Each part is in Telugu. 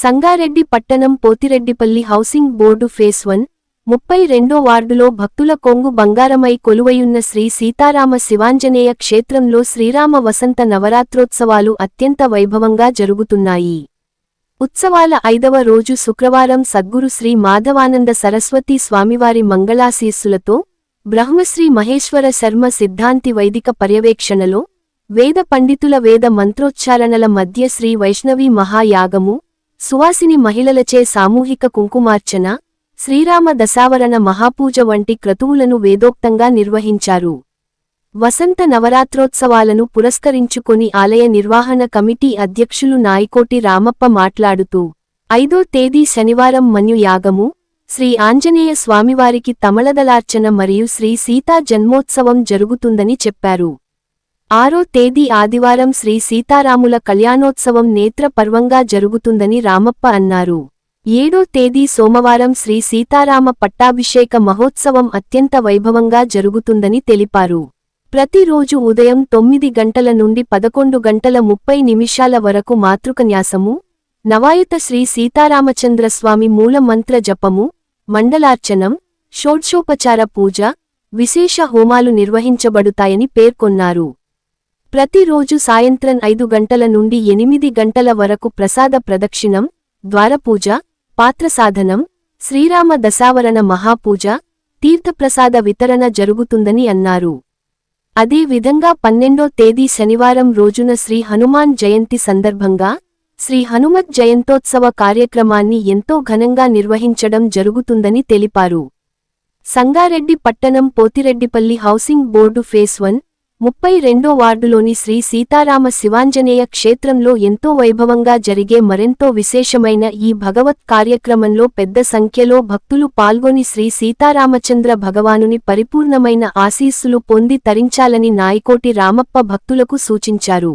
సంగారెడ్డి పట్టణం Pothireddypalli housing board phase one ముప్పై రెండో వార్డులో భక్తుల కొంగు బంగారమై కొలువయున్న శ్రీ సీతారామ శివాంజనేయ క్షేత్రంలో శ్రీరామ వసంత నవరాత్రోత్సవాలు అత్యంత వైభవంగా జరుగుతున్నాయి. ఉత్సవాల ఐదవ రోజు శుక్రవారం సద్గురు శ్రీ మాధవానంద సరస్వతీ స్వామివారి మంగళాశీస్సులతో బ్రహ్మశ్రీ మహేశ్వర శర్మ సిద్ధాంతి వైదిక పర్యవేక్షణలో వేద పండితుల వేద మంత్రోచ్చారణల మధ్య శ్రీ వైష్ణవి మహాయాగము సువాసిని మహిళలచే సామూహిక కుంకుమార్చన శ్రీరామ దశావరణ మహాపూజ వంటి క్రతువులను వేదోక్తంగా నిర్వహించారు. వసంత నవరాత్రోత్సవాలను పురస్కరించుకొని ఆలయ నిర్వహణ కమిటీ అధ్యక్షులు నాయకోటి రామప్ప మాట్లాడుతూ ఐదో తేదీ శనివారం మన్యు యాగము శ్రీ ఆంజనేయ స్వామివారికి తమలదలార్చన మరియు శ్రీ సీతా జన్మోత్సవం జరుగుతుందని చెప్పారు. ఆరో తేదీ ఆదివారం శ్రీ సీతారాముల కళ్యాణోత్సవం నేత్ర పర్వంగా జరుగుతుందని రామప్ప అన్నారు. ఏడో తేదీ సోమవారం శ్రీ సీతారామ పట్టాభిషేక మహోత్సవం అత్యంత వైభవంగా జరుగుతుందని తెలిపారు. ప్రతిరోజు ఉదయం తొమ్మిది గంటల నుండి పదకొండు గంటల ముప్పై నిమిషాల వరకు మాతృకన్యాసము నవాయుత శ్రీ సీతారామచంద్రస్వామి మూలమంత్ర జపము మండలార్చనం షోడ్షోపచార పూజ విశేష హోమాలు నిర్వహించబడుతాయని పేర్కొన్నారు. ప్రతిరోజు సాయంత్రం ఐదు గంటల నుండి ఎనిమిది గంటల వరకు ప్రసాద ప్రదక్షిణం ద్వారపూజ పాత్రసాధనం శ్రీరామ దశావరణ మహాపూజ తీర్థప్రసాద వితరణ జరుగుతుందని అన్నారు. అదే విధంగా పన్నెండో తేదీ శనివారం రోజున శ్రీ హనుమాన్ జయంతి సందర్భంగా శ్రీ హనుమత్ జయంతోత్సవ కార్యక్రమాన్ని ఎంతో ఘనంగా నిర్వహించడం జరుగుతుందని తెలిపారు. సంగారెడ్డి పట్టణం Pothireddypalli housing board phase one ముప్పై రెండో వార్డులోని శ్రీ సీతారామ శివాంజనేయ క్షేత్రంలో ఎంతో వైభవంగా జరిగే మరెంతో విశేషమైన ఈ భగవత్ కార్యక్రమంలో పెద్ద సంఖ్యలో భక్తులు పాల్గొని శ్రీ సీతారామచంద్ర భగవానుని పరిపూర్ణమైన ఆశీస్సులు పొంది తరించాలని నాయకోటి రామప్ప భక్తులకు సూచించారు.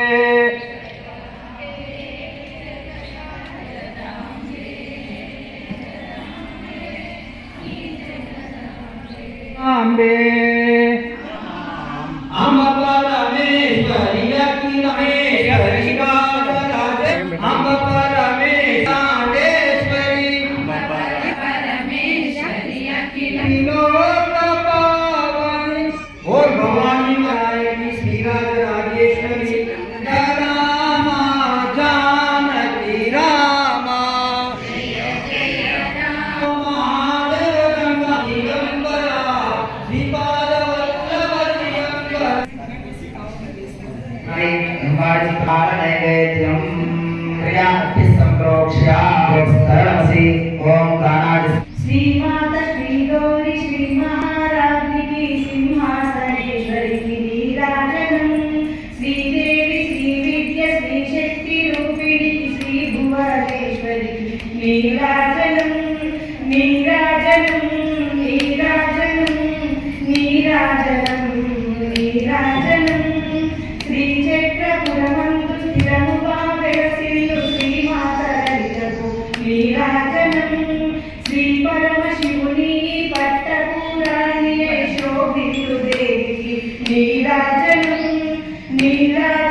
అంబే అంబే అమ్మ పరమేశ్వరి అఖి రమేశ్వరి గాదరాజే అమ్మ పరమేశ్వరి ఓం ప్రాణాది శ్రీమాత శ్రీగౌరి శ్రీ మహారాజ్ఞికి సింహాసనేశ్వరికి నీరాజనం శ్రీదేవి శ్రీ విద్య శ్రీ శక్తి రూపిణికి శ్రీ భువనేశ్వరికి నీరాజనం నీరాజనం నీరాజనం నీరాజనం నీరాజనం yeah.